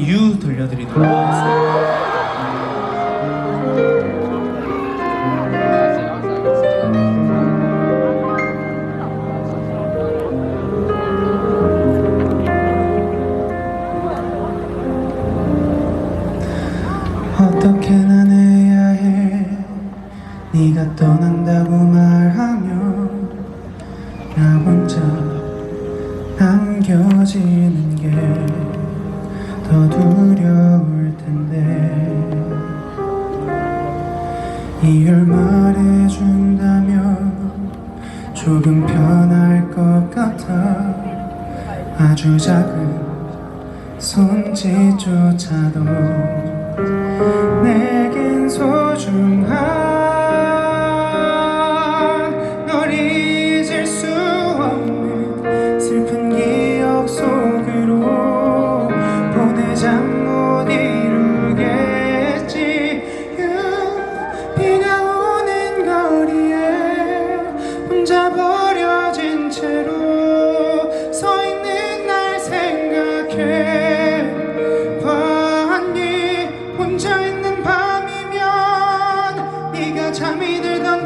You 들려드리도록 하겠습니다. 어떻게 난 해야 해 네가 떠난다고 말하면 나 혼자 남겨지는 게 더 두려울 텐데. 이별 말해준다면 조금 편할 것 같아. 아주 작은 손짓조차도 봤니 혼자 있는 밤이면 네가 잠이 들던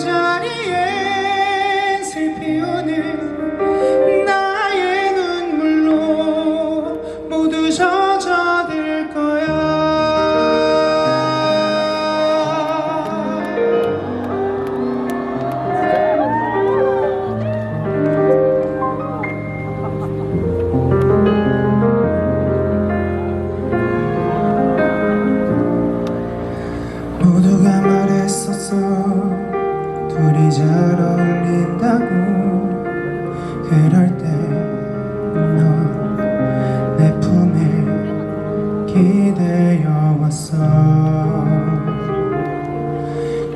둘이 잘 어울린다고 그럴 때너내 품에 기대어 왔어.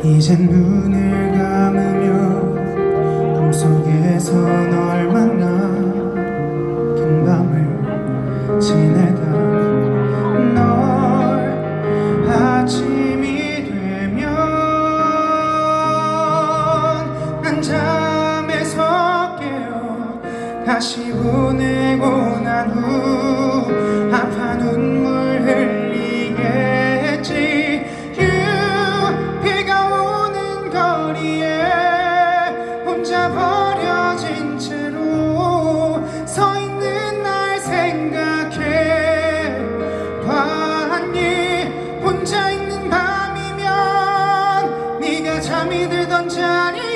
이젠 눈을 다시 보내고 난 후 아파 눈물 흘리겠지. You 비가 오는 거리에 혼자 버려진 채로 서 있는 날 생각해. 봤니 혼자 있는 밤이면 네가 잠이 들던 자리